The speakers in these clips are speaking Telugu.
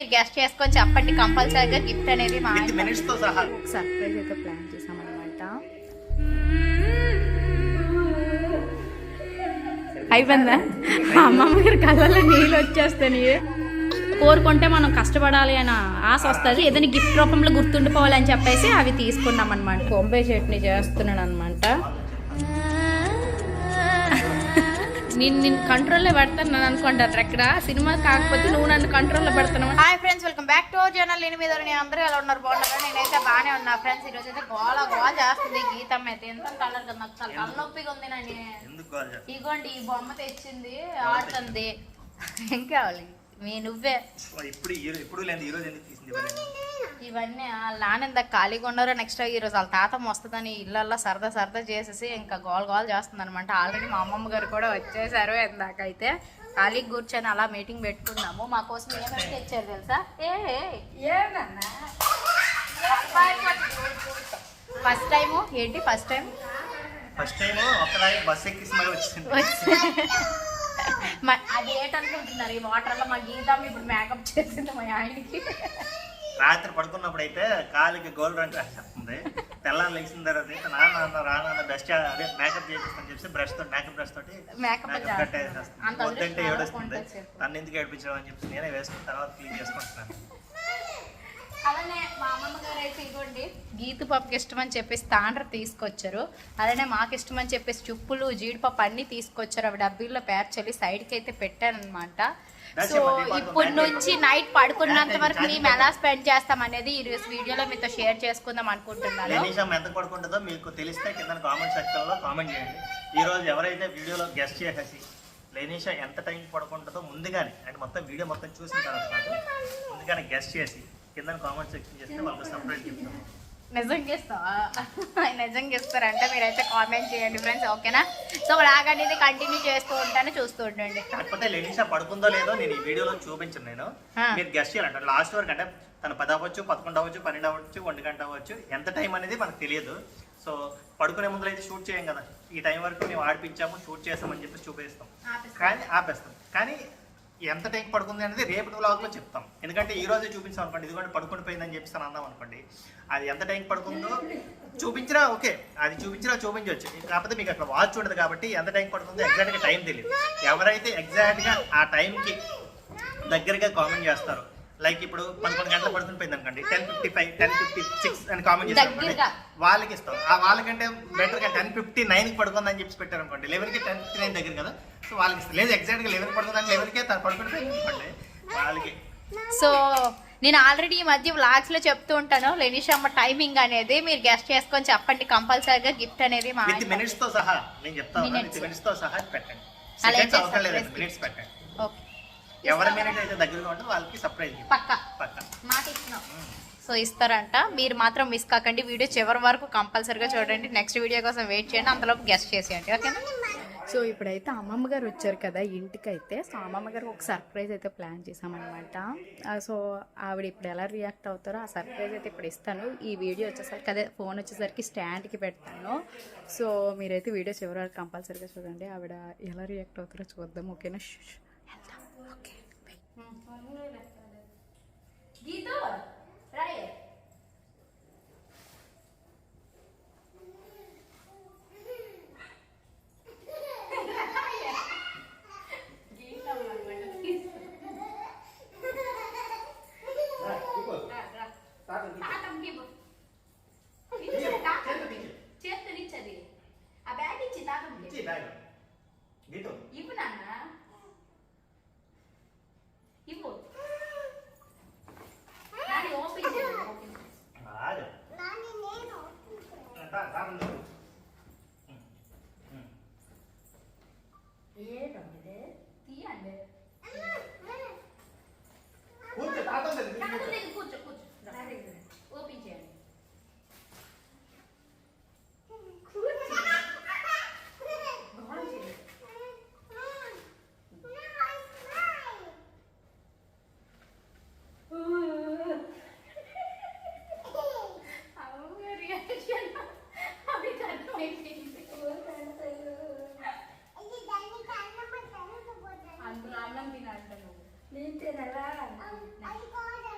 గెస్ట్ చేసుకొని చెప్పండి కంపల్సరీగా గిఫ్ట్ అనేది మా సర్ప్రైజ్ అయితే ప్లాన్ చేసామన్నమాట. అయిపోయిందా? అమ్మమ్మ గారి కళ్ళలో నీళ్ళు వచ్చేస్తాయి కోరుకుంటే మనం కష్టపడాలి అని ఆశ వస్తుంది. ఏదైనా గిఫ్ట్ రూపంలో గుర్తుండిపోవాలి అని చెప్పేసి అవి తీసుకున్నాం అనమాట బొంబాయి చట్నీ చేస్తున్నాను అనమాట నేను నేను కంట్రోల్లో పెడతాను నన్ను అనుకుంటారు అక్కడ సినిమా కాకపోతే నువ్వు నన్ను కంట్రోల్లో పెడతాను hi friends welcome back to our channel. నేను మీద నేను అందరూ ఎలా ఉన్నారు? బాగున్నారు? నేనైతే బాగానే ఉన్నా. ఫ్రెండ్స్ ఈరోజు అయితే గోల గోల చేస్తుంది గీతం అయితే. ఎంత కలర్ కదా నాకు చాలా తలనొప్పిగా ఉంది చేస్తావు? ఇగోండి ఈ బొమ్మ తెచ్చింది ఆడుతుంది. ఏం కావాలి? మీ నువ్వే. ఇప్పుడు ఇప్పుడు లేదు ఎందుకు తీసింది ఇవన్నీ? ఇంత ఖాళీగా ఉన్నారో నెక్స్ట్ ఈ రోజు వాళ్ళ తాత వస్తుందని ఇళ్ళల్లో సరదా సరదా చేసేసి ఇంకా గోల్ గోల్ చేస్తుంది అనమాట ఆల్రెడీ మా అమ్మమ్మ గారు కూడా వచ్చేసారు ఇందాక అయితే. ఖాళీగా కూర్చొని అలా మీటింగ్ పెట్టుకున్నాము మా కోసం ఏమైనా తెచ్చారు తెలుసా? ఏ ఫస్ట్ టైము ఏంటి ఫస్ట్ టైం ఫస్ట్ టైం ఒకలాగే బస్ ఎక్కిసి మరి వచ్చింది. అది ఏంటనుకుంటున్నారు? ఈ వాటర్లో మా గీతం ఇప్పుడు మేకప్ చేసింది మా ఆయనకి. రాత్రి పడుకున్నప్పుడు అయితే కాలికి గోల్డ్ రంగు రాసేస్తుంది తెల్లారి లేచిన తర్వాత అయితే నాన్న రాన్న బెస్ట్ అదే మేకప్ చేసేస్తాను చెప్పి బ్రష్ తోటి మేకప్ బ్రష్ తోటి మేకప్ వద్దంటే ఏడుస్తుంది. నన్ను ఎందుకు ఏడిపించడం అని చెప్పి నేనే వేసుకున్న తర్వాత క్లీన్ చేసుకుంటున్నాను. అలానే మా అమ్మమ్మ గారు అయితే ఇవ్వండి గీతు పప్పుకి ఇష్టం అని చెప్పేసి తాండ్ర తీసుకొచ్చారు. అలానే మాకు ఇష్టం అని చెప్పేసి చుప్పులు జీడిపప్పు అన్ని తీసుకొచ్చారు. అవి డబ్బీల్లో పేర్చలి సైడ్కి అయితే పెట్టారనమాట సో ఇప్పటి నుంచి నైట్ పడుకున్నంత వరకు మేము ఎలా స్పెండ్ చేస్తాం అనేది ఈ రోజు వీడియోలో మీతో షేర్ చేసుకుందాం అనుకుంటున్నాను. లెనీషా ఎంత పడుకుంటుందో మీకు తెలిస్తే కింద కామెంట్ సెక్షన్లో కామెంట్ చేయండి. ఈ రోజు ఎవరైతే వీడియోలో గెస్ట్ చేసేసి లెనీషా ఎంత టైం పడుకుంటుందో ముందుగానే అంటే మొత్తం వీడియో మొత్తం చూసిన తర్వాత ముందుగానే గెస్ట్ చేసి కింద కామెంట్ సెక్షన్ చేస్తే వాళ్ళకి సపరేట్ చెప్తాం. నిజంగా ఇస్తావా నిజంగా ఇస్తారంటే మీరైతే కామెంట్ చేయండి ఫ్రెండ్స్ ఓకేనా? సో లాగనేది కంటిన్యూ చేస్తూ ఉంటాను చూస్తూ ఉండండి. కాకపోతే లెనీషా పడుకుందో లేదో నేను ఈ వీడియోలో చూపించను నేను. మీరు గెస్ట్ చేయాలంటే లాస్ట్ వరకు అంటే తను పది అవ్వచ్చు పదకొండు అవ్వచ్చు పన్నెండు అవ్వచ్చు ఒంటి గంట అవ్వచ్చు ఎంత టైం అనేది మనకు తెలియదు. సో పడుకునే ముందు అయితే షూట్ చేయం కదా. ఈ టైం వరకు మేము ఆడిపించాము షూట్ చేస్తామని చెప్పి చూపిస్తాం. కానీ ఆపేస్తాం. కానీ ఎంత టైం పడుకుంది అనేది రేపు వ్లాగ్లో చెప్తాం. ఎందుకంటే ఈ రోజే చూపించాం అనుకోండి ఇదిగోండి పడుకుని పోయిందని చెప్పిస్తాను అన్నాం అనుకోండి. అది ఎంత టైం పడుకుందో చూపించినా ఓకే అది చూపించినా చూపించవచ్చు కాకపోతే మీకు అక్కడ వాచ్ ఉండదు కాబట్టి ఎంత టైం పడుతుందో ఎగ్జాక్ట్గా టైం తెలియదు ఎవరైతే ఎగ్జాక్ట్గా ఆ టైంకి దగ్గరగా కామెంట్ చేస్తారో లైక్ ఇప్పుడు పదకొండు గంటలు పడుకుని పోయింది అనుకోండి ten fifty five ten fifty six అని కామెంట్ దగ్గరగా. వాళ్ళకి ఇస్తాం ఆ వాళ్ళకంటే బెటర్గా టెన్ ఫిఫ్టీ నైన్కి పడుకుందని చెప్పి పెట్టారు అనుకోండి లెవెన్కి టెన్ ఫిఫ్టీ నైన్ దగ్గర కదా సో వాళ్ళకి ఇస్తాం లేదు ఎగ్జాక్ట్గా లెవెన్ పడుకుందని లెవెన్కే తను పడుకుని పోయింది అనుకోండి వాళ్ళకి. సో నేను ఆల్రెడీ ఈ మధ్య వ్లాగ్స్లో చెప్తూ ఉంటాను లెనిషమ్మ టైమింగ్ అనేది మీరు గెస్ట్ చేసుకొని చెప్పండి కంపల్సరీగా గిఫ్ట్ అనేది మా విత్ మినిట్స్తో సహా నేను చెప్తాను Minutes. విత్ మినిట్స్తో సహా పెట్టండి. అలా సెకండ్స్ అయితే అవసరం లేదు surprise మినిట్స్ పెట్టండి. ఓకే ఎవరి మినిట్ అయితే దగ్గరగా ఉంటుందో వాళ్ళకి సర్ప్రైజ్ పక్క. పక్క. మాట ఇచ్చినాం. సో ఇస్తారంట. మీరు మాత్రం మిస్ కాకండి. వీడియో చివరి వరకు కంపల్సరీగా చూడండి. నెక్స్ట్ వీడియో కోసం వెయిట్ చేయండి. అంతలోపు గెస్ట్ చేసేయండి. ఓకేనా సో ఇప్పుడైతే అమ్మమ్మ గారు వచ్చారు కదా ఇంటికైతే. సో అమ్మమ్మ గారు ఒక సర్ప్రైజ్ అయితే ప్లాన్ చేసామన్నమాట సో ఆవిడ ఇప్పుడు ఎలా రియాక్ట్ అవుతారో ఆ సర్ప్రైజ్ అయితే ఇప్పుడు ఇస్తాను. ఈ వీడియో వచ్చేసరికి అదే ఫోన్ వచ్చేసరికి స్టాండ్కి పెడతాను. సో మీరైతే వీడియో చివరి వరకు కంపల్సరీగా చూడండి. ఆవిడ ఎలా రియాక్ట్ అవుతారో చూద్దాం. ఓకేనా ష్, ష్, వెళ్దాం ఓకే గీత రాయే ఇచ్చి బ్యాగ్ గీతం ఇవ్వు నాన్న Ini tidak lah. Ayo kau dah.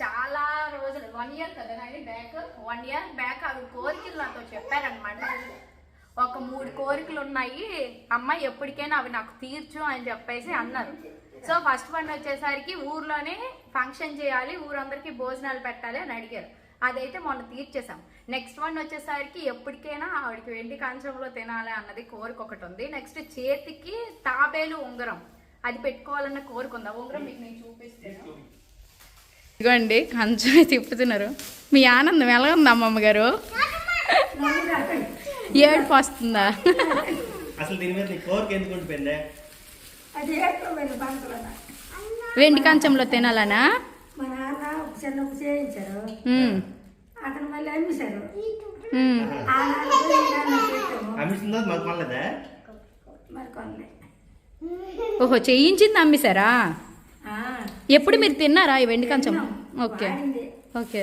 చాలా రోజులు వన్ ఇయర్ కదా నాయన బ్యాక్ వన్ ఇయర్ బ్యాక్ ఆవిడ కోరికలు నాతో చెప్పారనమాట ఒక మూడు కోరికలు ఉన్నాయి. అమ్మ ఎప్పటికైనా అవి నాకు తీర్చు అని చెప్పేసి అన్నారు. సో ఫస్ట్ వన్ వచ్చేసరికి ఊర్లోనే ఫంక్షన్ చేయాలి ఊరందరికీ భోజనాలు పెట్టాలి అని అడిగారు. అదైతే మొన్న తీర్చేసాం నెక్స్ట్ వన్ వచ్చేసరికి ఎప్పటికైనా ఆవిడకి వెండి కంచంలో తినాలి అన్నది కోరిక ఒకటి ఉంది. నెక్స్ట్ చేతికి తాబేలు ఉంగరం. అది పెట్టుకోవాలన్న కోరిక ఉంది? ఆ ఉంగరం మీకు నేను చూపిస్తాను. ఇదిగోండి కంచం తిప్పుతున్నారు. మీ ఆనందం ఎలా ఉంది అమ్మమ్మ గారు ఏడుపు వస్తుందా వెండి కంచంలో తినాలనా? ఓహో చేయించింది అమ్మేశారా? ఆ, ఎప్పుడు మీరు తిన్నారా ఈ వెండి కంచం? ఓకే. ఓకే.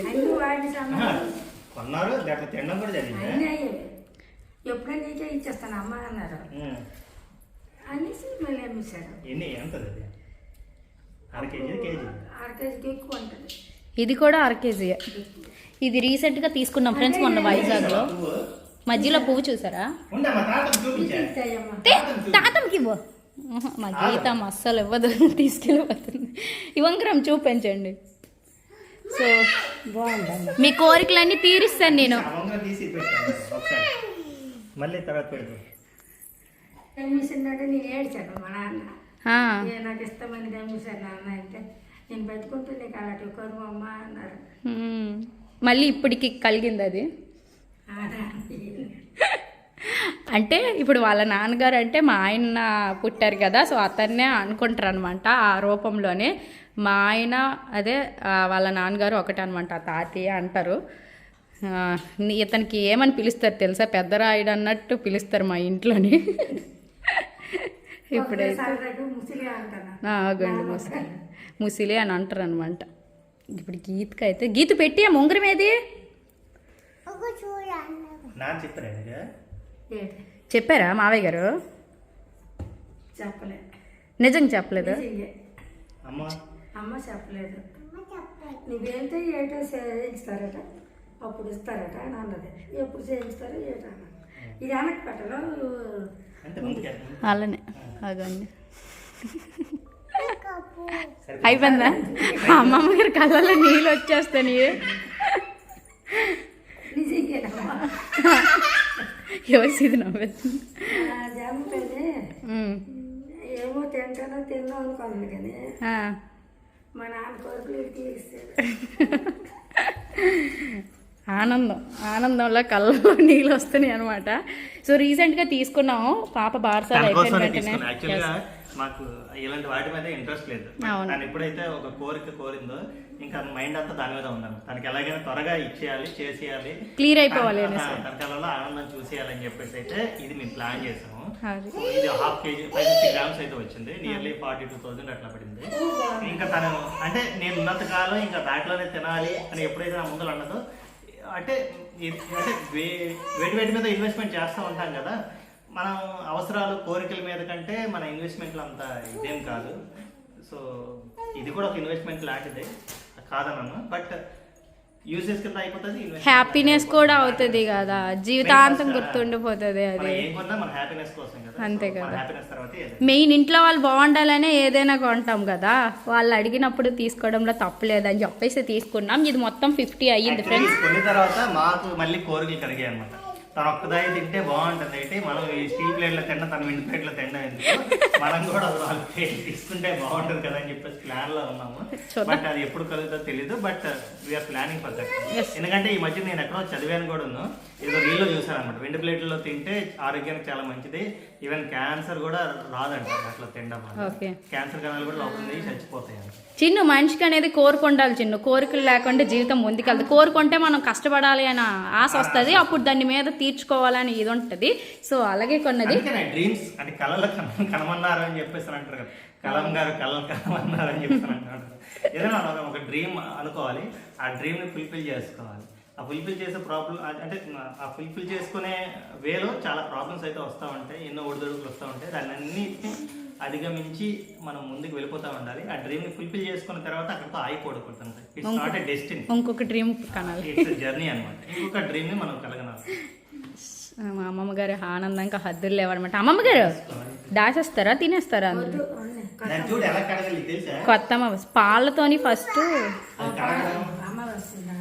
కొన్నారు తినడం కూడా జరిగింది? అన్నీ అయ్యేవి ఎప్పుడైనా నీకే ఇచ్చేస్తాను అమ్మ అన్నారు. అనేసి మళ్ళీ అమ్మేశారు. ఎన్ని? ఎంత అది? అర కేజీ కేజీ? అర కేజీకి ఎక్కువ ఉంటుంది. ఇది కూడా అర కేజీ ఇది రీసెంట్గా తీసుకున్నాం ఫ్రెండ్స్ మొన్న వైజాగ్లో. మధ్యలో పువ్వు చూసారా? ఉండే మా తాతకు చూపించా ఇస్తాయమ్మ తే, తాతమ్మకి ఇవ్వు. మా గీతం అస్సలు ఇవ్వదు. తీసుకెళ్ళిపోతుంది. ఇవంకరం చూపించండి. సో మీ కోరికలన్నీ తీరిస్తాను నేను. మళ్ళీ తర్వాత నేను ఏడ్చాను మా నాన్న. నాకు ఇష్టమని అమ్మేశారు నాన్న అంటే నేను పెట్టుకుంటే నీకు అలాంటి కరువు అమ్మ అన్నారు. మళ్ళీ ఇప్పటికి కలిగింది అది. అంటే ఇప్పుడు వాళ్ళ నాన్నగారు అంటే మా ఆయన పుట్టారు కదా సో అతన్నే అనుకుంటారు అనమాట ఆ రూపంలోనే. మా ఆయన అదే వాళ్ళ నాన్నగారు ఒకటే అనమాట తాతయ్య అంటారు. ఇతనికి ఏమని పిలుస్తారు తెలుసా? పెద్దరాయుడు అన్నట్టు పిలుస్తారు మా ఇంట్లోని. ఇప్పుడైతే ముసిలి అంటాను ఆ, గండు ముసిలి. ముసిలి అని అంటారు అనమాట ఇప్పుడు గీతకి అయితే గీత పెట్టి ఆ ఉంగరం ఏది చెప్పారా మావయ్య గారు? చెప్పలే. నిజంగా చెప్పలేదు. నిజంగే. అమ్మ. అమ్మ చెప్పలేదు. నువ్వేంటో ఏటో చేయిస్తారట? అప్పుడు ఇస్తారట అని అన్నది. ఎప్పుడు చేయిస్తారో ఏటో అన్నది. ఇది వెనక్కి ముందుకెళ్ళి అలానే. అదండి. అయిపోయిందా? అమ్మమ్మ గారి కళ్ళలో నీళ్ళు వచ్చేస్తాయి నిజంగానమ్మా ఎవరి ఇది. ఏమో తింటానో అనుకోండి కానీ. మా నాన్న ఆనందం. ఆనందంలో కళ్ళలో నీళ్ళు వస్తున్నాయి అనమాట సో రీసెంట్గా తీసుకున్నాము. పాప బార్సాలు అయిపోయిన వెంటనే. మాకు ఇలాంటి వాటి మీద ఇంట్రెస్ట్ లేదు. తను ఎప్పుడైతే ఒక కోరిక కోరిందో ఇంకా మైండ్ అంతా దాని మీద ఉన్నాను తనకి ఎలాగైనా త్వరగా ఇచ్చేయాలి చేసేయాలి. క్లియర్ అయిపోవాలి తన- కళ్ళలో ఆనందం చూసేయాలని చెప్పేసి అయితే ఇది మేము ప్లాన్ చేసాము. ఇది half KG five fifty grams అయితే వచ్చింది. నియర్లీ ఫార్టీ టూ థౌసండ్ అట్లా పడింది. ఇంకా తను అంటే నేను ఉన్నంత కాలం ఇంకా దాంట్లోనే తినాలి అని ఎప్పుడైతే నా ముందర అన్నదో అంటే అంటే వేటి వేటి మీద ఇన్వెస్ట్మెంట్ చేస్తూ ఉంటాం కదా మనం అవసరాలు కోరికల మీద కంటే మన ఇన్వెస్ట్మెంట్లు అంత ఇదేం కాదు. సో ఇది కూడా ఒక ఇన్వెస్ట్మెంట్ లాంటిదే. కాదనను. బట్ యూసెస్ కింద అయిపోతుంది హ్యాపీనెస్ కూడా. అవుతుంది కదా. జీవితాంతం గుర్తుండిపోతుంది అది. అంతే కదా. మెయిన్ ఇంట్లో వాళ్ళు బాగుండాలనే ఏదైనా కొంటాం కదా. వాళ్ళు అడిగినప్పుడు తీసుకోవడంలో తప్పులేదని చెప్పేసి తీసుకున్నాం. ఇది మొత్తం ఫిఫ్టీ అయ్యింది ఫ్రెండ్స్ తర్వాత మాకు మళ్ళీ కోరికలు కలిగాయి అనమాట తను ఒక్కదాయి తింటే బాగుంటుంది. అయితే మనం ఈ స్టీల్ ప్లేట్లో తిన్న తన విండి ప్లేట్లో తినడం ఎందుకు? మనం కూడా ఒక నాలుగు ప్లేట్లు తీసుకుంటే బాగుంటుంది కదా అని చెప్పేసి ప్లాన్లో ఉన్నాము. బట్ అది ఎప్పుడు కలుగుతుందో తెలియదు but we are planning for that ఎందుకంటే ఈ మధ్య నేను ఎక్కడో చదివాను కూడా ఏదో రీల్లో చూసాను అనమాట వెండి ప్లేట్లలో తింటే ఆరోగ్యానికి చాలా మంచిది. ఈవెన్ క్యాన్సర్ కూడా రాదంట అట్లా తినడం క్యాన్సర్ కణాలు కూడా లోపల చచ్చిపోతాయి చిన్ను మనిషికి అనేది కోరుకుండాలి చిన్ను. కోరికలు లేకుండా జీవితం ముందుకెళ్తుంది. కోరుకుంటే మనం కష్టపడాలి అని ఆశ వస్తుంది. అప్పుడు దాని మీద తీర్చుకోవాలని ఇది ఉంటుంది. సో అలాగే కొన్నది. డ్రీమ్స్ అంటే కళలు కన- కనమన్నారు అని చెప్పేసి అంటారు కదా. కలం గారు కళలు కనమన్నారు అని చెప్పేసి అంటారు. ఏదైనా ఒక- డ్రీమ్ అనుకోవాలి. ఆ డ్రీమ్ని ఫుల్ఫిల్ చేసుకోవాలి. ఆ ఫుల్ఫిల్ చేసే ప్రాబ్లం అంటే ఆ ఫుల్ఫిల్ చేసుకునే వేలో చాలా ప్రాబ్లమ్స్ అయితే వస్తూ ఉంటాయి. ఎన్నో ఒడిదొడుకులు వస్తూ ఉంటాయి. దాన్ని అన్నిటిని అధిగమించి మనం ముందుకు వెళ్ళిపోతూ ఉండాలి. ఆ డ్రీమ్ని ఫుల్ఫిల్ చేసుకున్న తర్వాత అక్కడితో ఆగిపోకూడదు ఇట్స్ నాట్ ఎ డెస్టినీ ఇంకొక డ్రీమ్ కనాలి. ఇట్స్ జర్నీ అనమాట ఇంకొక డ్రీమ్ని మనం కలగనాలి. మా అమ్మమ్మ గారు ఆనందంగా హద్దులు లేవన్నమాట అమ్మమ్మ గారు దాచేస్తారా తినేస్తారా అందులో దాన్ని చూడు ఎలా కడగలి తెలుసా? కొత్త పాలతోని ఫస్ట్ అది కడగడం. అమ్మ వస్తుందా.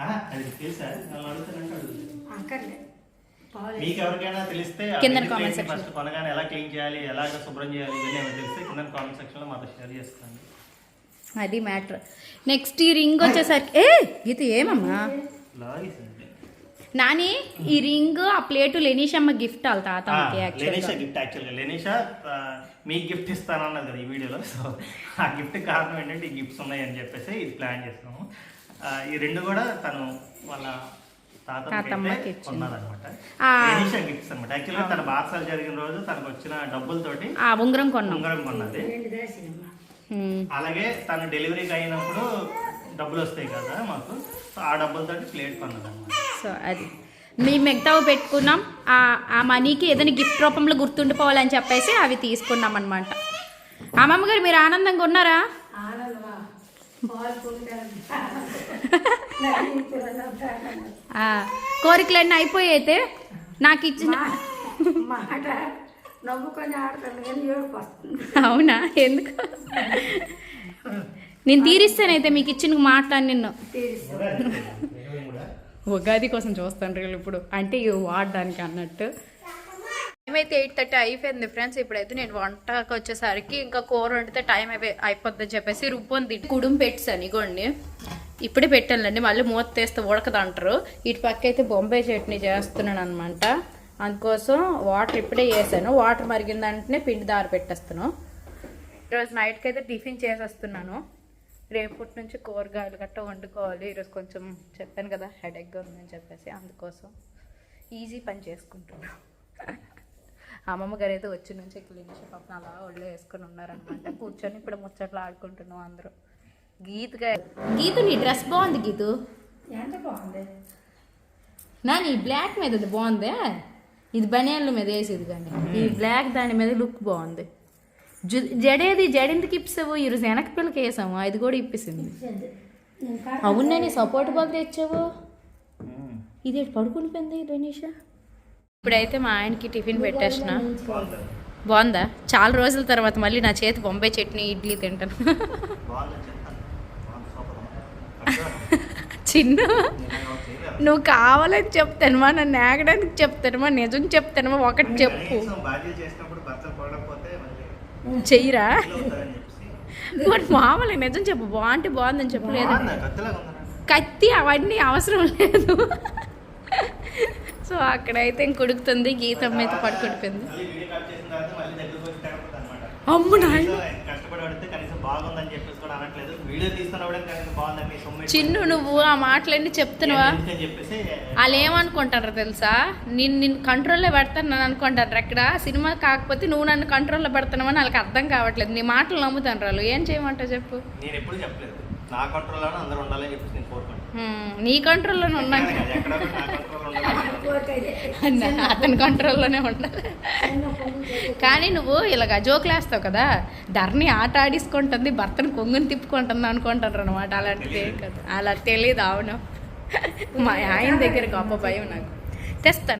ఆహా, అది తెలుసా? నన్ను అడుగుతానంటే అడుగుతాను అక్కర్లే. పాలు మీకు ఎవరికైనా తెలిస్తే కింద comment section. ఫస్ట్ కొనగానే ఎలా క్లీన్ చేయాలి ఎలా శుభ్రం చేయాలి ఇవన్నీ ఏమైనా తెలిస్తే కింద కామెంట్ సెక్షన్లో మాతో షేర్ చేసుకోండి అది మ్యాటర్. నెక్స్ట్ ఈ రింగ్ వచ్చేసరికి ఏ గీత ఏమమ్మా? నాని ఈ రింగ్ ఆ ప్లేటు లెనీషమ్మ గిఫ్ట్ వాళ్ళ తాతమ్మకి లెనిషా గిఫ్ట్ యాక్చువల్గా లెనిషా మీకు గిఫ్ట్ ఇస్తానన్నది కదా ఈ వీడియోలో. సో ఆ గిఫ్ట్ కారణం ఏంటంటే ఈ గిఫ్ట్స్ ఉన్నాయి అని చెప్పేసి ఇది ప్లాన్ చేస్తున్నాము. ఈ రెండు కూడా తను వాళ్ళ గిఫ్ట్స్ అనమాట యాక్చువల్గా తన బాక్సాలు జరిగిన రోజు తనకు వచ్చిన డబ్బులతోటి ఆ ఉంగరం కొన్నాం. ఉంగరం కొన్నది. అలాగే తను డెలివరీకి అయినప్పుడు డబ్బులు వస్తాయి కదా మాకు. సో ఆ డబ్బులతోటి ప్లేట్ కొన్నదన్నమాట. సో అది. మీ మిగతావి పెట్టుకున్నాం. ఆ ఆ మనీకి ఏదైనా గిఫ్ట్ రూపంలో గుర్తుండిపోవాలని చెప్పేసి అవి తీసుకున్నాం అనమాట అమ్మమ్మ గారు మీరు ఆనందంగా ఉన్నారా? కోరికలన్నీ అయిపోయాయి అయితే నాకు ఇచ్చిన అవునా? ఎందుకు? నేను తీరిస్తానైతే మీకు ఇచ్చిన మాట నిన్ను. ఉగాది కోసం చూస్తాను రీళ్ళు ఇప్పుడు. అంటే ఇవి వాడడానికి అన్నట్టు. ఏమైతే ఎయిట్ థర్టీ అయిపోయింది ఫ్రెండ్స్ ఇప్పుడైతే నేను వంటకు వచ్చేసరికి ఇంకా కూర వండితే టైం అయిపోయి అయిపోద్దని చెప్పేసి రుబ్బొంది కుడుం పెట్టాను ఇగోండి ఇప్పుడే పెట్టానండి మళ్ళీ మూత తీస్తే ఉడకదంటారు. ఇటు పక్క అయితే బొంబాయి చట్నీ చేస్తున్నాను అనమాట అందుకోసం వాటర్ ఇప్పుడే వేసాను. వాటర్ మరిగిన పిండి దారి పెట్టేస్తాను ఈరోజు నైట్కి అయితే టిఫిన్ చేసేస్తున్నాను. రేపటి నుంచి కూరగాయలు గట్ట వండుకోవాలి. ఈరోజు కొంచెం చెప్పాను కదా హెడేక్గా ఉందని చెప్పేసి అందుకోసం ఈజీ పని చేసుకుంటున్నాను అమ్మమ్మ గారు అయితే వచ్చి నుంచి క్లీన్ పాపం అలా ఒళ్ళు వేసుకొని ఉన్నారనమాట కూర్చొని ఇప్పుడు ముచ్చట్లు ఆడుకుంటున్నాం అందరూ. గీతగా గీతు నీ డ్రెస్ బాగుంది గీతు. ఎంత బాగుంది? నా నీ బ్లాక్ మీద బాగుందే? ఇది బనియాన్ల మీద వేసేది కానీ. ఈ బ్లాక్ దాని మీద లుక్ బాగుంది. జడేది జడెందుకు ఇప్పిస్తావు? ఈరోజు వెనక పిల్లకి వేసాము. అది కూడా ఇప్పిస్తుంది నేను అవునా నీ సపోర్ట్ బాగా తెచ్చావు? ఇది పడుకుని పోయింది రెనీషా ఇప్పుడైతే మా ఆయనకి టిఫిన్ పెట్టేసిన. బాగుందా? చాలా రోజుల తర్వాత మళ్ళీ నా చేతి బొంబాయి చట్నీ ఇడ్లీ తింటాను. చెప్తాను చిన్న. నేను నువ్వు కావాలని చెప్తానుమా నన్ను ఆగడానికి చెప్తానుమా నిజం చెప్తానుమా ఒకటి చెప్పు. చెయ్యరా? మరి మామూలుగా నిజం చెప్పు బాగుంటే బాగుందని చెప్పలేదు కత్తి అవన్నీ అవసరం లేదు. సో అక్కడైతే అయితే పడుకుండిపోయింది మళ్ళీ వీడియో కట్ చేసిన తర్వాత మళ్ళీ దగ్గరకు వచ్చి కనపడుతుంది అనమాట అమ్ము నాయన. కనీసం కష్టపడి కనీసం బాగుందని చిన్ను నువ్వు ఆ మాటలన్నీ చెప్తున్నావా? వాళ్ళు ఏమనుకుంటారు తెలుసా? నేను నిన్ను కంట్రోల్లో పెడతాను నన్ను అనుకుంటారు ఎక్కడ సినిమా కాకపోతే నువ్వు నన్ను కంట్రోల్లో పెడతానమని వాళ్ళకి అర్థం కావట్లేదు. నీ మాటలు నమ్ముతాను వాళ్ళు ఏం చేయమంటావు చెప్పు? నేను ఎప్పుడు చెప్పలేదు. నా కంట్రోల్లోనే అందరూ ఉండాలని చెప్పేసి నేను కోరుకుంటాను నీ కంట్రోల్లోనే ఉన్నాను అతని కంట్రోల్లోనే ఉండాలి. కానీ నువ్వు ఇలాగ జోకులేస్తావు కదా ధరని ఆట ఆడిసుకుంటుంది భర్తను కొంగుని తిప్పుకుంటుంది అనుకుంటారు అనమాట అలాంటిది కదా. అలా తెలియదు అవును. మా ఆయన దగ్గర గొప్ప భయం నాకు. తెస్తాను